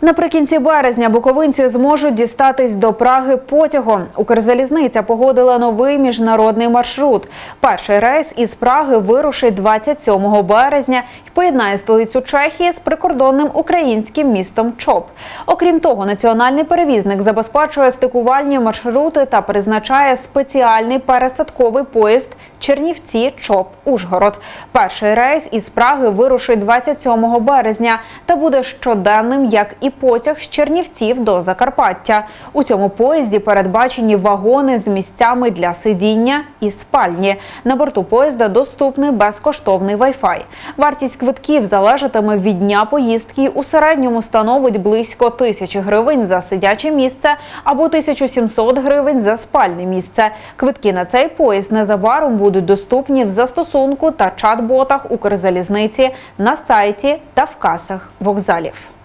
Наприкінці березня буковинці зможуть дістатись до Праги потягом. Укрзалізниця погодила новий міжнародний маршрут. Перший рейс із Праги вирушить 27 березня і поєднає столицю Чехії з прикордонним українським містом Чоп. Окрім того, національний перевізник забезпечує стикувальні маршрути та призначає спеціальний пересадковий поїзд Чернівці Чоп Ужгород. Перший рейс із Праги вирушить 27 березня та буде щоденним, як і потяг з Чернівців до Закарпаття. У цьому поїзді передбачені вагони з місцями для сидіння і спальні. На борту поїзда доступний безкоштовний Wi-Fi. Вартість квитків залежатиме від дня поїздки. У середньому становить близько тисячі гривень за сидяче місце або 1700 гривень за спальне місце. Квитки на цей поїзд незабаром будуть доступні в застосунку та чат-ботах Укрзалізниці на сайті та в касах вокзалів.